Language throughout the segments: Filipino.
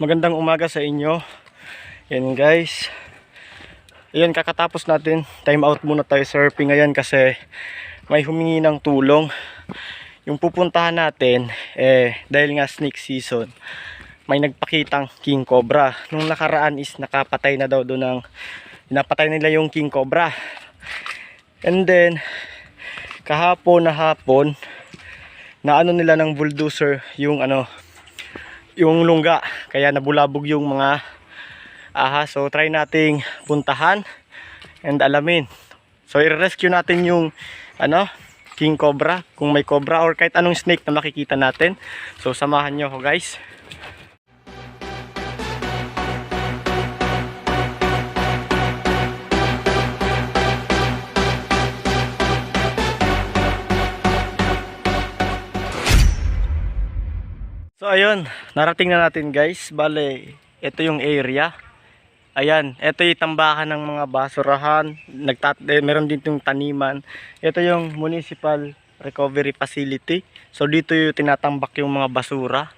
magandang umaga sa inyo. Yan guys. Ayun, kakatapos natin. Time out muna tayo surfing ngayon kasi may humingi ng tulong. Yung pupuntahan natin, eh, dahil nga snake season, may nagpakitang king cobra. Nung nakaraan is nakapatay na daw doon ng, napatay nila yung king cobra. And then, kahapon na hapon, na ano nila ng bulldozer yung ano, yung lungga. Kaya nabulabog yung mga ahas. So try nating puntahan and alamin. So i-rescue natin yung ano, king cobra, kung may cobra or kahit anong snake na makikita natin. So samahan nyo guys. So ayun, narating na natin guys. Bale, ito yung area. Ayan, ito yung tambakan ng mga basurahan. Nagtat eh, meron din yung taniman. Ito yung municipal recovery facility. So dito yung tinatambak yung mga basura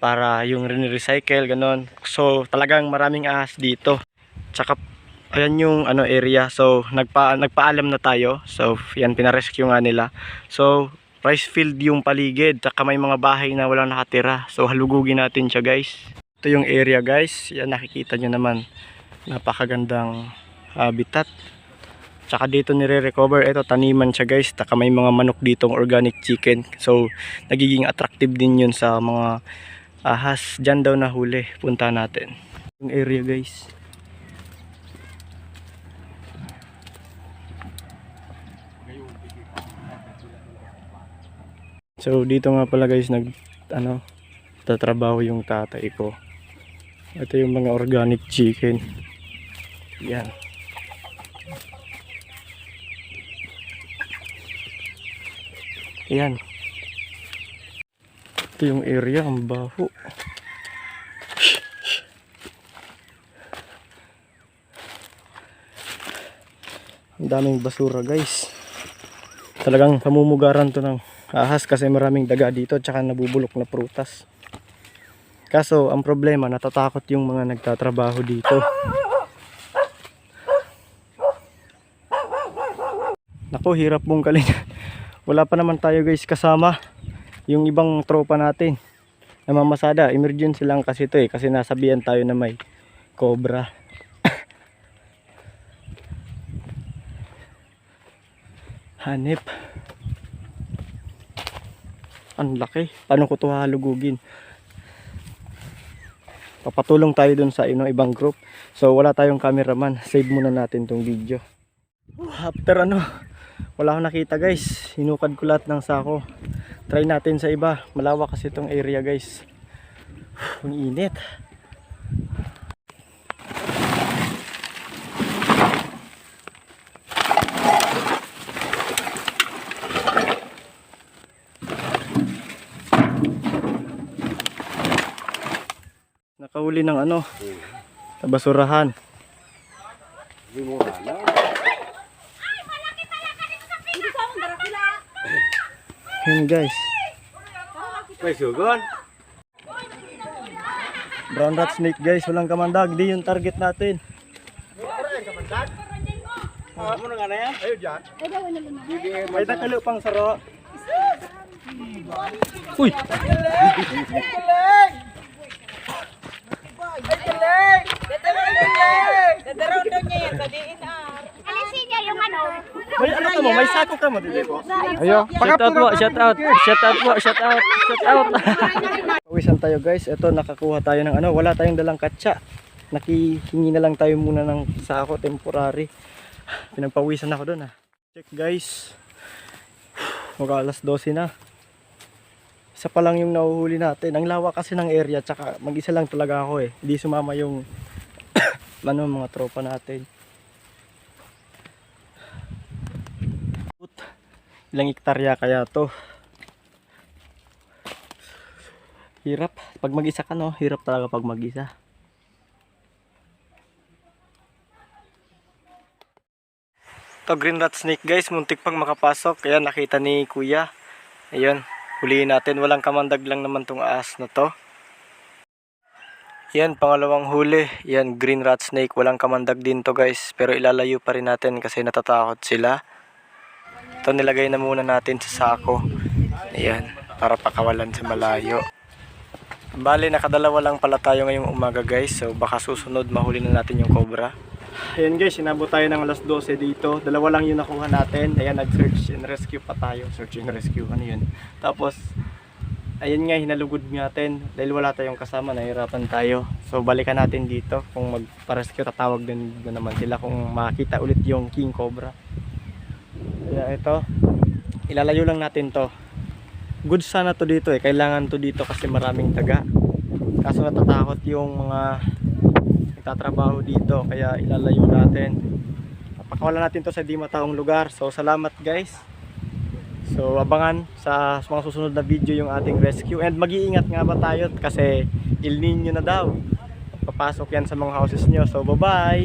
para yung recycle ganon. So talagang maraming ahas dito. Tsaka ayan yung ano area. So nagpa nagpaalam na tayo. So yan pinarescue nga nila. So rice field yung paligid. Tsaka may mga bahay na walang nakatira. So halugugin natin siya guys. Ito yung area guys. Yan nakikita nyo naman. Napakagandang habitat. Tsaka dito nire-recover. Ito taniman siya guys. Tsaka may mga manok ditong organic chicken. So nagiging attractive din yun sa mga ahas. Diyan daw nahuli. Punta natin. Yung area guys. So dito nga pala guys nag ano tatrabaho yung tatay ko. Ito yung mga organic chicken. Yan. Yan. Ito yung area, ang baho. Ang daming basura guys. Talagang pamumugaran to ng ahas kasi maraming daga dito tsaka nabubulok na prutas. Kaso ang problema natatakot yung mga nagtatrabaho dito. Nako hirap bungkalin. Wala pa naman tayo guys kasama yung ibang tropa natin. Namamasada, emergency lang kasi to eh kasi nasabihan tayo na may cobra. Hanip. Ang laki. Paano ko to halugugin? Papatulong tayo dun sa ino, ibang group. So wala tayong cameraman. Save muna natin tong video. After ano, wala akong nakita guys. Hinukad ko lahat ng sako. Try natin sa iba. Malawak kasi itong area guys. Ang init. Nakahuli ng ano, sa basurahan. Yun guys. May sugon. Brown rat snake guys, walang kamandag. Di yung target natin. Ano na nga na yan? Ayun dyan. May nakalo pang saro. Uy! Dadaraw daw niya yan sa DNR. Alisin niya yung ano. Ka mo? May sako ka mo dito po. Ayo. Shout out po, shout out. Shout out po, shout out. Shout out. Pawisan tayo guys. Ito nakakuha tayo ng ano, wala tayong dalang katsa. Nakihingi na lang tayo muna ng sako temporary. Pinagpawisan ako doon ah. Check guys. Mag alas 12 na. Isa pa lang yung nahuhuli natin. Ang lawa kasi ng area tsaka mag-isa lang talaga ako eh. Hindi sumama yung ano mga tropa natin. Ilang hektarya kaya to? Hirap. Pag mag-isa ka no, hirap talaga pag mag-isa. To green rat snake guys, muntik pang makapasok. Kaya nakita ni kuya. Ayun, huliin natin. Walang kamandag lang naman tong aas na to. Yan, pangalawang huli. Yan, green rat snake. Walang kamandag din to guys. Pero ilalayo pa rin natin kasi natatakot sila. Ito nilagay na muna natin sa sako. Ayan, para pakawalan sa malayo. Bali, nakadalawa lang pala tayo ngayong umaga guys. So baka susunod mahuli na natin yung cobra. Ayan guys, sinabot tayo ng alas 12 dito. Dalawa lang yung nakuha natin. Ayan, nag-search and rescue pa tayo. Search and rescue, ano yun. Tapos, ayun nga, hinalugod natin. Dahil wala tayong kasama, nahirapan tayo. So, balikan natin dito. Kung magpa-rescue, tatawag din na naman sila kung makita ulit yung king cobra. Kaya ito, ilalayo lang natin to. Good sana to dito eh. Kailangan to dito kasi maraming taga. Kaso natatakot yung mga nagtatrabaho dito. Kaya ilalayo natin. Pakawalan natin to sa di mataong lugar. So salamat guys. So abangan sa mga susunod na video yung ating rescue. And mag-iingat nga ba tayo kasi El Nino na daw. Papasok yan sa mga houses nyo. So bye bye!